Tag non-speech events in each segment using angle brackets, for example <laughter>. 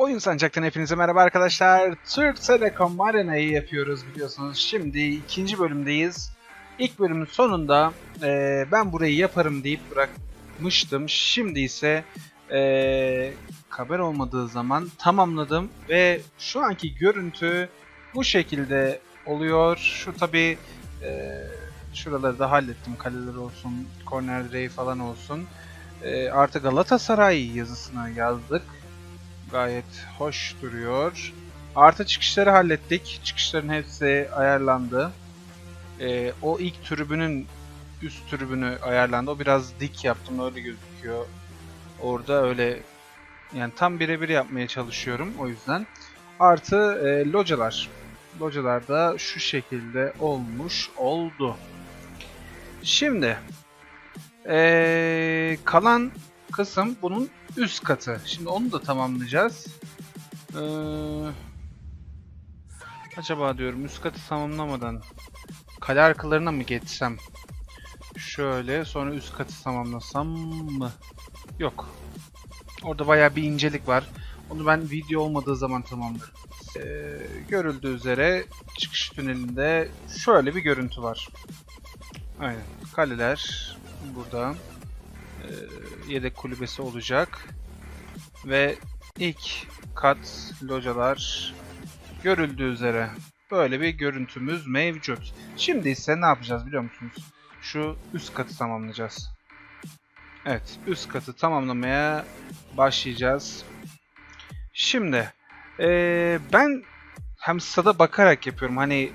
Oyun Sancak'tan hepinize merhaba arkadaşlar. Türk Telekom Arena'yı yapıyoruz biliyorsunuz. Şimdi ikinci bölümdeyiz. İlk bölümün sonunda eee, ben burayı yaparım deyip bırakmıştım. Şimdi ise eee haber olmadığı zaman tamamladım ve şu anki görüntü bu şekilde oluyor. Şu tabi şuraları da hallettim. Kaleler olsun, direği falan olsun. Eee artı Galatasaray yazısını yazdık gayet hoş duruyor. Artı çıkışları hallettik. Çıkışların hepsi ayarlandı. Ee, o ilk tribünün üst tribünü ayarlandı. O biraz dik yaptım öyle gözüküyor. Orada öyle yani tam birebir yapmaya çalışıyorum o yüzden. Artı e, localar. Localar da şu şekilde olmuş oldu. Şimdi ee, kalan kısım bunun üst katı. Şimdi onu da tamamlayacağız. Ee, acaba diyorum üst katı tamamlamadan kale arkalarına mı geçsem? Şöyle sonra üst katı tamamlasam mı? Yok. Orada bayağı bir incelik var. Onu ben video olmadığı zaman tamamlarım. Ee, görüldüğü üzere çıkış tünelinde şöyle bir görüntü var. Aynen. Kaleler burada. Ee, yedek kulübesi olacak. Ve ilk kat localar görüldüğü üzere böyle bir görüntümüz mevcut. Şimdi ise ne yapacağız biliyor musunuz? Şu üst katı tamamlayacağız. Evet, üst katı tamamlamaya başlayacağız. Şimdi ee, ben hem stada bakarak yapıyorum. Hani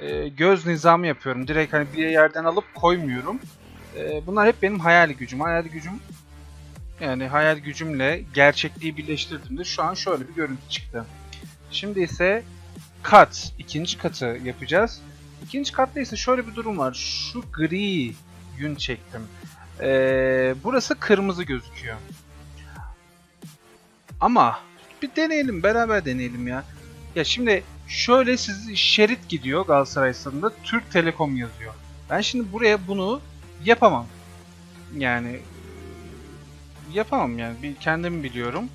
ee, göz nizamı yapıyorum. Direkt hani bir yerden alıp koymuyorum. Ee, bunlar hep benim hayal gücüm. Hayal gücüm yani hayal gücümle gerçekliği birleştirdiğimde şu an şöyle bir görüntü çıktı. Şimdi ise kat, ikinci katı yapacağız. İkinci katta ise şöyle bir durum var. Şu gri yün çektim. Ee, burası kırmızı gözüküyor. Ama bir deneyelim, beraber deneyelim ya. Ya şimdi şöyle siz şerit gidiyor Galatasaray stadında Türk Telekom yazıyor. Ben şimdi buraya bunu yapamam. Yani yapamam yani. Bir kendim biliyorum.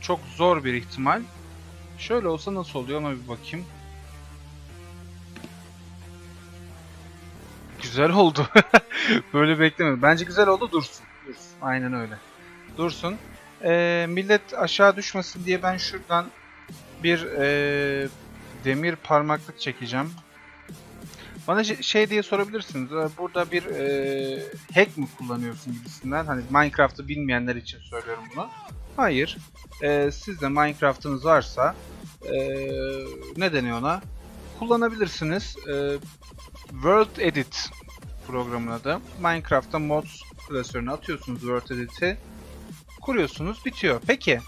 Çok zor bir ihtimal. Şöyle olsa nasıl oluyor ona bir bakayım. Güzel oldu. <laughs> Böyle beklemedim. Bence güzel oldu dursun. Dursun. Aynen öyle. Dursun. Ee, millet aşağı düşmesin diye ben şuradan bir ee, demir parmaklık çekeceğim. Bana şey- şey diye sorabilirsiniz. Ee, Burada bir e, hack mı kullanıyorsun gibisinden. Hani Minecraft'ı bilmeyenler için söylüyorum bunu. Hayır. Ee, sizde Minecraft'ınız varsa e, ne deniyor ona? Kullanabilirsiniz. Ee, World Edit programın adı. Minecraft'ta mods klasörüne atıyorsunuz World Edit'i. Kuruyorsunuz, bitiyor. Peki.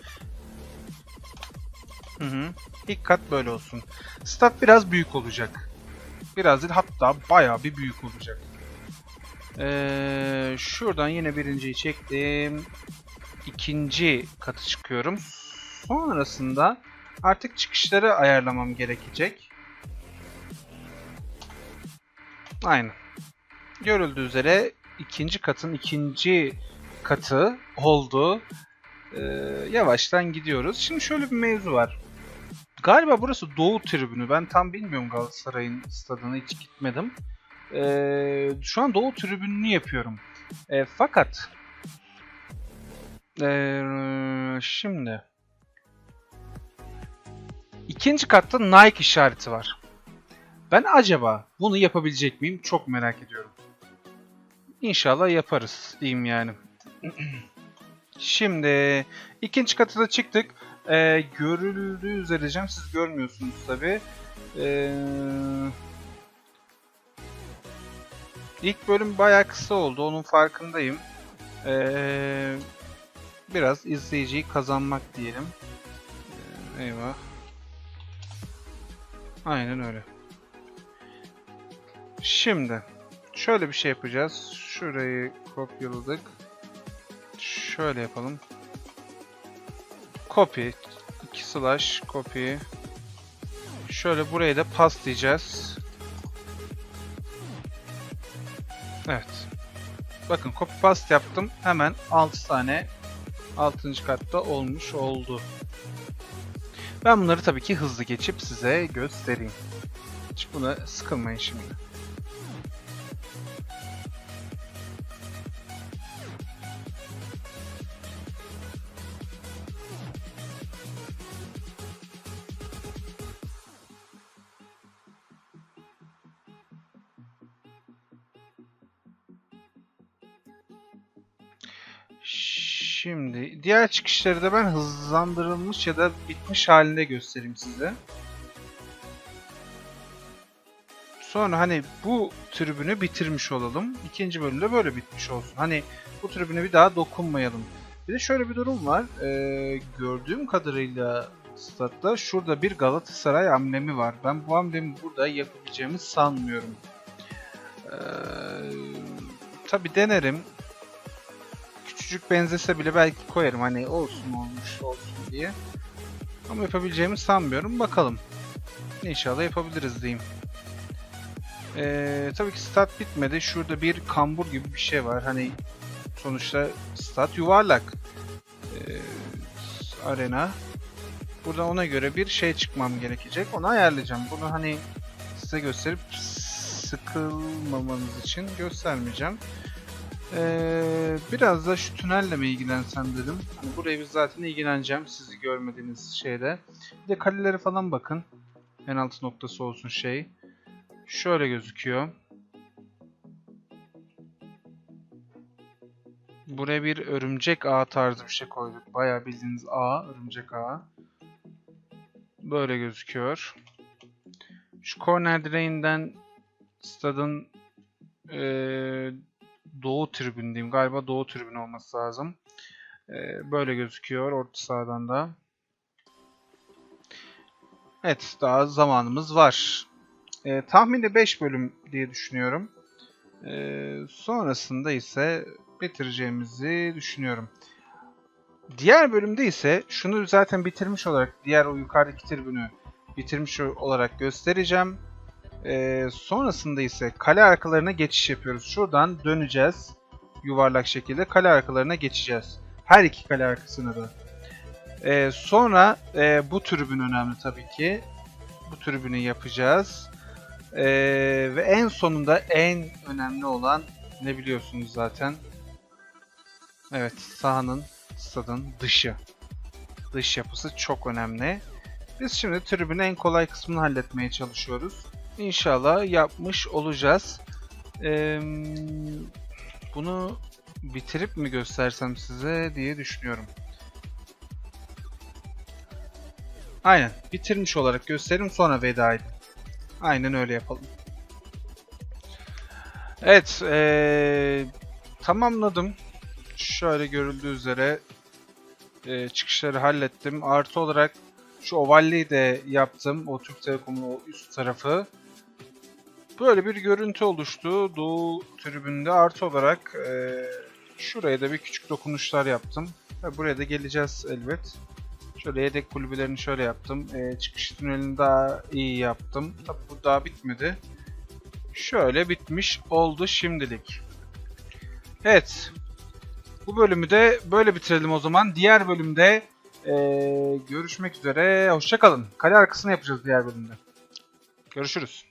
Hı hı. İlk kat böyle olsun. Stat biraz büyük olacak. Biraz değil hatta bayağı bir büyük olacak. Ee, şuradan yine birinciyi çektim. İkinci katı çıkıyorum. Sonrasında artık çıkışları ayarlamam gerekecek. Aynen. Görüldüğü üzere ikinci katın ikinci katı oldu. Ee, yavaştan gidiyoruz. Şimdi şöyle bir mevzu var. Galiba burası Doğu tribünü. Ben tam bilmiyorum Galatasaray'ın stadına hiç gitmedim. Ee, şu an Doğu tribününü yapıyorum. Ee, fakat ee, şimdi ikinci katta Nike işareti var. Ben acaba bunu yapabilecek miyim? Çok merak ediyorum. İnşallah yaparız diyeyim yani. <clears throat> Şimdi ikinci kata da çıktık. Ee, görüldüğü üzere diyeceğim. Siz görmüyorsunuz tabi. Ee, ilk bölüm bayağı kısa oldu. Onun farkındayım. Ee, biraz izleyiciyi kazanmak diyelim. Ee, eyvah. Aynen öyle. Şimdi şöyle bir şey yapacağız. Şurayı kopyaladık. Şöyle yapalım. Copy. 2 slash copy. Şöyle buraya da paslayacağız. Evet. Bakın copy paste yaptım. Hemen 6 tane 6. katta olmuş oldu. Ben bunları tabii ki hızlı geçip size göstereyim. Hiç buna sıkılmayın şimdi. Şimdi diğer çıkışları da ben hızlandırılmış ya da bitmiş halinde göstereyim size. Sonra hani bu tribünü bitirmiş olalım. İkinci bölümde böyle bitmiş olsun. Hani bu tribüne bir daha dokunmayalım. Bir de şöyle bir durum var. Ee, gördüğüm kadarıyla statta şurada bir Galatasaray amblemi var. Ben bu amblemi burada yapabileceğimi sanmıyorum. Ee, tabi denerim. Küçücük benzese bile belki koyarım. Hani olsun olmuş olsun diye. Ama yapabileceğimi sanmıyorum. Bakalım. İnşallah yapabiliriz diyeyim. Ee, tabii ki stat bitmedi. Şurada bir kambur gibi bir şey var. Hani sonuçta stat yuvarlak. Ee, arena. Burada ona göre bir şey çıkmam gerekecek. Onu ayarlayacağım. Bunu hani size gösterip sıkılmamanız için göstermeyeceğim. Ee, biraz da şu tünelle mi ilgilensem dedim. Hani buraya biz zaten ilgileneceğim sizi görmediğiniz şeyde. Bir de kaleleri falan bakın. En altı noktası olsun şey. Şöyle gözüküyor. Buraya bir örümcek ağ tarzı bir şey koyduk. Bayağı bildiğiniz ağ, örümcek ağ. Böyle gözüküyor. Şu corner drain'den stadın eee doğu tribün. Galiba doğu tribün olması lazım. Eee, böyle gözüküyor orta sahadan da. Evet, daha zamanımız var. Eee tahmini 5 bölüm diye düşünüyorum. Eee, sonrasında ise bitireceğimizi düşünüyorum. Diğer bölümde ise şunu zaten bitirmiş olarak diğer o yukarıdaki tribünü bitirmiş olarak göstereceğim. Ee, sonrasında ise kale arkalarına geçiş yapıyoruz. Şuradan döneceğiz. Yuvarlak şekilde kale arkalarına geçeceğiz. Her iki kale arkasına da. Ee, sonra e, bu tribün önemli tabii ki. Bu tribünü yapacağız. Ee, ve en sonunda en önemli olan ne biliyorsunuz zaten. Evet sahanın stadın dışı. Dış yapısı çok önemli. Biz şimdi tribünün en kolay kısmını halletmeye çalışıyoruz. İnşallah yapmış olacağız. Ee, bunu bitirip mi göstersem size diye düşünüyorum. Aynen. Bitirmiş olarak gösterim sonra veda edin. Aynen öyle yapalım. Evet. ee, tamamladım. Şöyle görüldüğü üzere e, çıkışları hallettim. Artı olarak şu ovalliyi de yaptım. O Türk Telekom'un o üst tarafı. Böyle bir görüntü oluştu. Doğu tribünde artı olarak e, şuraya da bir küçük dokunuşlar yaptım. Ve buraya da geleceğiz elbet. Şöyle yedek kulübelerini şöyle yaptım. E, çıkış tünelini daha iyi yaptım. Tabi bu daha bitmedi. Şöyle bitmiş oldu şimdilik. Evet. Bu bölümü de böyle bitirelim o zaman. Diğer bölümde eee, görüşmek üzere. Hoşçakalın. Kale arkasını yapacağız diğer bölümde. Görüşürüz.